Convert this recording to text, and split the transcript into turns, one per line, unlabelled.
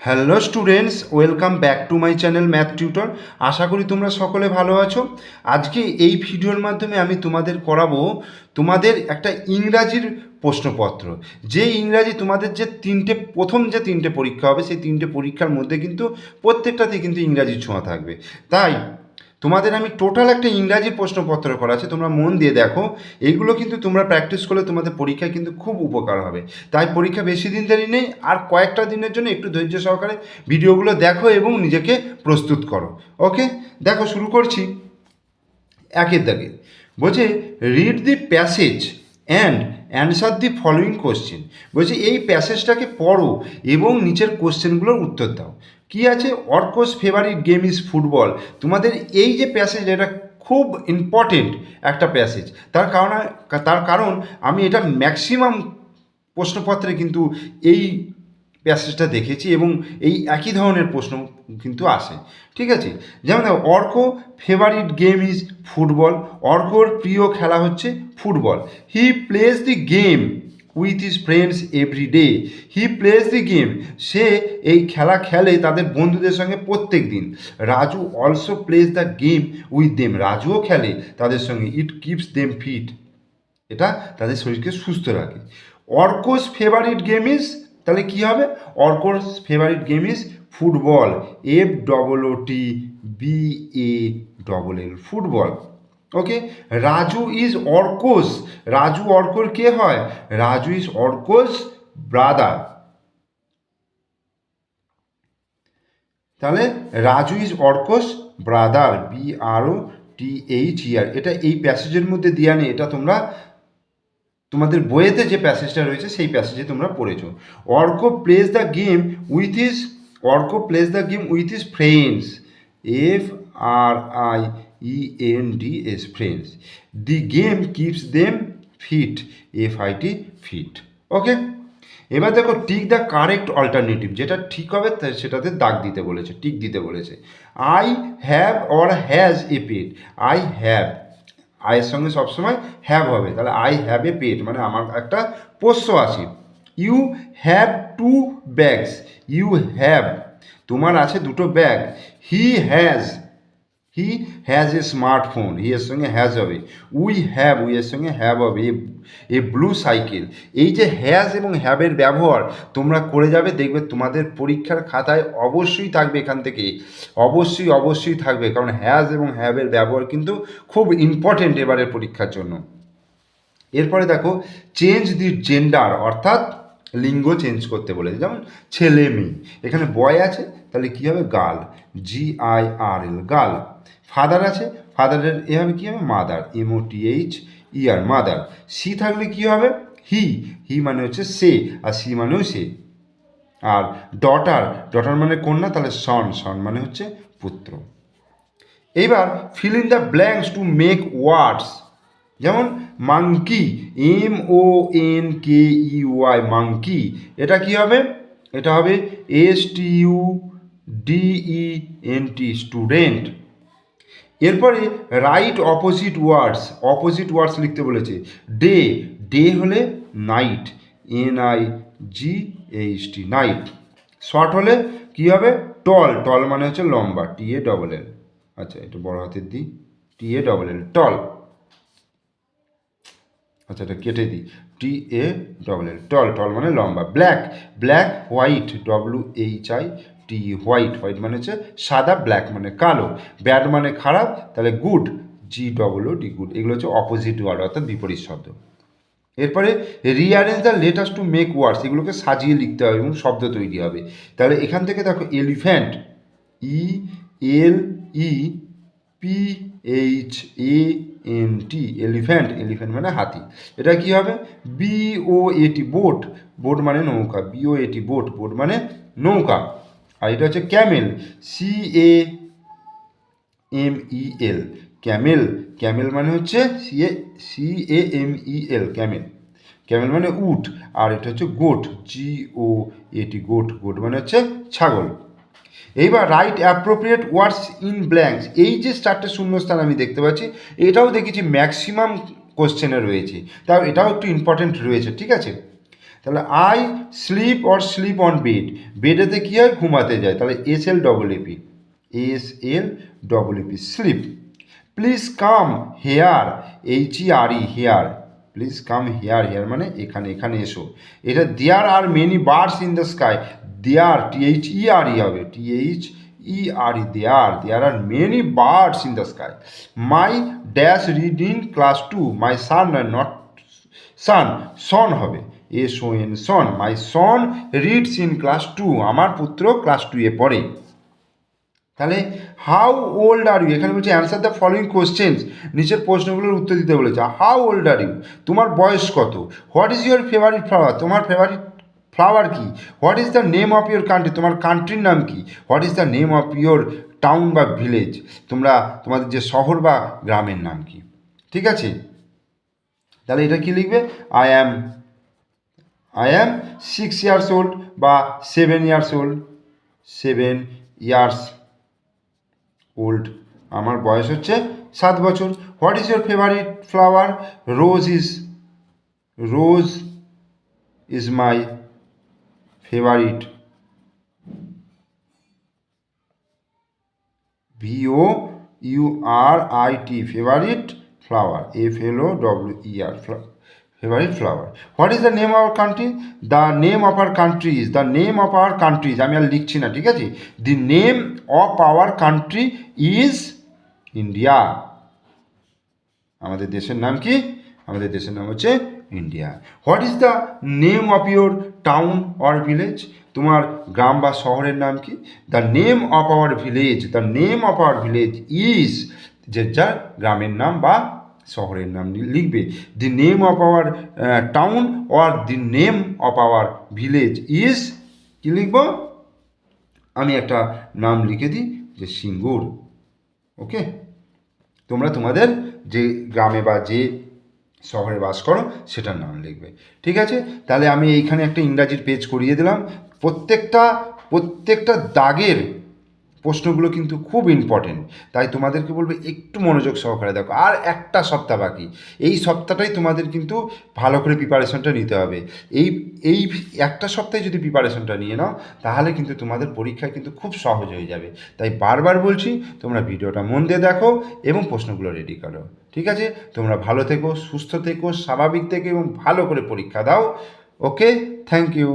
Hello students welcome back to my channel math tutor আশা করি তোমরা সকলে ভালো আছো। আজকে এই ভিডিওর মাধ্যমে আমি তোমাদের করাবো তোমাদের একটা ইংরাজির প্রশ্নপত্র। যে ইংরাজি তোমাদের যে তিনটে, প্রথম যে তিনটে পরীক্ষা হবে, সেই তিনটে পরীক্ষার মধ্যে কিন্তু প্রত্যেকটাতেই কিন্তু ইংরাজির ছোঁয়া থাকবে। তাই তোমাদের আমি টোটাল একটা ইংরাজি প্রশ্নপত্র করা আছে, তোমরা মন দিয়ে দেখো। এইগুলো কিন্তু তোমরা প্র্যাকটিস করলে তোমাদের পরীক্ষায় কিন্তু খুব উপকার হবে। তাই পরীক্ষা বেশি দিন দেরি নেই, আর কয়েকটা দিনের জন্য একটু ধৈর্য সহকারে ভিডিওগুলো দেখো এবং নিজেকে প্রস্তুত করো। ওকে দেখো, শুরু করছি। একের দাগে। বলছে read the passage and answer the following question বলছে, এই প্যাসেজটাকে পড়ো এবং নিচের কোশ্চেনগুলোর উত্তর দাও। কি আছে? Arko's favourite game is football. তোমাদের এই যে প্যাসেজ এটা খুব ইম্পর্টেন্ট একটা প্যাসেজ তার কারণ তার কারণ আমি এটা ম্যাক্সিমাম প্রশ্নপত্রে কিন্তু এই প্যাসেজটা দেখেছি এবং এই একই ধরনের প্রশ্ন কিন্তু আসে। ঠিক আছে? যেমন দেখো, Arko favourite game is football অর্কর প্রিয় খেলা হচ্ছে football he plays the game with his friends every day he plays the game সে এই খেলা খেলে তাদের বন্ধুদের সঙ্গে প্রত্যেক দিন। Raju also plays the game with them রাজুও খেলে তাদের সঙ্গে। ইট কিপস দেম ফিট এটা তাদের শরীরকে সুস্থ রাখে। অর্কোস ফেভারিট গেম ইজ তাহলে কী হবে? Arko's favourite game is football F double O T B A double L football okay Raju is Arko's Raju অর্কর কে হয়? রাজু ইজ অর্কোস ব্রাদার তাহলে Raju is Arko's brother B R O T H E R এটা এই প্যাসেজের মধ্যে দেওয়া নেই, এটা তোমরা তোমাদের বইয়েতে যে প্যাসেজটা রয়েছে, সেই প্যাসেজে তোমরা পড়েছো। Arko plays the game with his Arko plays the game with his friends F R I E N D S friends the game keeps them fit F I T fit okay এবার দেখো tick the correct alternative যেটা ঠিক হবে সেটাতে দাগ দিতে বলেছে, tick দিতে বলেছে। I have or has a pet I have আয়ের সঙ্গে সবসময় হ্যাভ হবে। তাহলে আই হ্যাভ এ পেট মানে আমার একটা পোষ্য আছে। You have two bags you have তোমার আছে দুটো bag he has he has a smartphone he এর সঙ্গে হ্যাজ হবে উই হ্যাভ উই এর সঙ্গে হ্যাভ হবে এ ব্লু সাইকেল এই যে হ্যাজ এবং হ্যাভের ব্যবহার, তোমরা করে যাবে, দেখবে তোমাদের পরীক্ষার খাতায় অবশ্যই থাকবে এখান থেকে। অবশ্যই অবশ্যই থাকবে। কারণ হ্যাজ এবং হ্যাভের ব্যবহার কিন্তু খুব ইম্পর্টেন্ট এবারের পরীক্ষার জন্য। এরপরে দেখো চেঞ্জ দি জেন্ডার অর্থাৎ লিঙ্গ চেঞ্জ করতে বলেছে। যেমন ছেলে মেয়ে। এখানে বয় আছে, তাহলে কী হবে? Girl G I R L girl father আছে ফাদারের এ হবে কী হবে? Mother M O T H E R mother C থাকলে কী হবে? হি হি মানে হচ্ছে সে, আর সি মানেও সে। আর ডটার ডটার মানে কন্যা, তাহলে সন সন মানে হচ্ছে পুত্র। এইবার fill in the blanks to make words যেমন monkey M O N K E Y monkey এটা কি হবে? এটা হবে S T U D E N T student এরপরে right opposite words opposite words লিখতে বলেছে। ডে ডে হলে night N I G H T night short হলে কি হবে? টল টল মানে হচ্ছে লম্বা টি এ ডবল এল আচ্ছা এটা বড় হাতের দিই। T A double L tall আচ্ছা এটা কেটে দিই। T A double L tall tall মানে লম্বা। Black black white W H I T, white. White মানে হচ্ছে সাদা, ব্ল্যাক মানে কালো। ব্যাড মানে খারাপ, তাহলে good, G double O D good. এগুলো হচ্ছে অপোজিট ওয়ার্ড, অর্থাৎ বিপরীত শব্দ। এরপরে rearrange the letters to make words এগুলোকে সাজিয়ে লিখতে হবে এবং শব্দ তৈরি হবে। তাহলে এখান থেকে দেখো elephant E L E P H A N T elephant elephant মানে হাতি। এটা কি হবে? B O A T boat boat মানে নৌকা। B O A T boat boat মানে নৌকা। আর এটা হচ্ছে camel C A M E L camel camel মানে হচ্ছে C A C A M E L camel. Camel মানে উট, আর এটা হচ্ছে গোট জি ও এটি গোট গোট মানে হচ্ছে ছাগল। এইবার write appropriate words in blanks এই যে চারটে শূন্যস্থান আমি দেখতে পাচ্ছি, এটাও দেখেছি ম্যাক্সিমাম কোশ্চেনে রয়েছে। তাও এটাও একটু ইম্পর্টেন্ট রয়েছে, ঠিক আছে? তাহলে I sleep or sleep on bed বেডেতে কী হয়? ঘুমাতে যায়। তাহলে S L double E P S L double E P sleep please come here H E R E here please come here here মানে এখানে এখানে এসো। এটা there are many birds in the sky there T H E R E হবে। T H E R E there there are many birds in the sky my dash read in class two my sun not sun son হবে। O N son. My son reads in class two. আমার পুত্র class two এ পড়ে। তাহলে, how old are you? এখানে বলছে answer the following questions নিচের প্রশ্নগুলোর উত্তর দিতে বলেছে হাউ ওল্ড আর ইউ তোমার বয়স কত? What is your favourite flower তোমার ফেভারিট ফ্লাওয়ার কি? What is the name of your country তোমার কান্ট্রির নাম কি? What is the name of your town বা ভিলেজ তোমরা, তোমাদের যে শহর বা গ্রামের নাম কি? ঠিক আছে? তাহলে এটা কি লিখবে? I am I am six years old বা seven years old seven years old আমার বয়স হচ্ছে সাত বছর। What is your favourite flower rose is rose is my favourite V O U R I T favourite flower F L O W E R favourite flower what is the name our country the name of our countries the name of our countries আমি আর লিখছি না, ঠিক আছে? The name of our country is India আমাদের দেশের নাম কি? আমাদের দেশের নাম হচ্ছে India what is the name of your town or village তোমার গ্রাম বা শহরের নাম কি? The name of our village the name of our village is যে যার গ্রামের নাম বা শহরের নাম লিখবে। The name of our town or the name of our village is কী লিখব? আমি একটা নাম লিখে দিই যে সিঙ্গুর। ওকে তোমরা তোমাদের যে গ্রামে বা যে শহরে বাস করো, সেটার নাম লিখবে। ঠিক আছে? তাহলে আমি এইখানে একটা ইংরাজির পেজ করিয়ে দিলাম। প্রত্যেকটা প্রত্যেকটা দাগের প্রশ্নগুলো কিন্তু খুব ইম্পর্টেন্ট তাই তোমাদেরকে বলব, একটু মনোযোগ সহকারে দেখো। আর একটা সপ্তাহ বাকি। এই সপ্তাহটাই তোমাদের কিন্তু ভালো করে প্রিপারেশনটা নিতে হবে। এই এই একটা সপ্তাহে যদি প্রিপারেশনটা নিয়ে নাও, তাহলে কিন্তু তোমাদের পরীক্ষায় কিন্তু খুব সহজ হয়ে যাবে। তাই বারবার বলছি, তোমরা ভিডিওটা মন দিয়ে দেখো এবং প্রশ্নগুলো রেডি করো। ঠিক আছে? তোমরা ভালো থেকো, সুস্থ থেকো, স্বাভাবিক থেকো এবং ভালো করে পরীক্ষা দাও। Okay thank you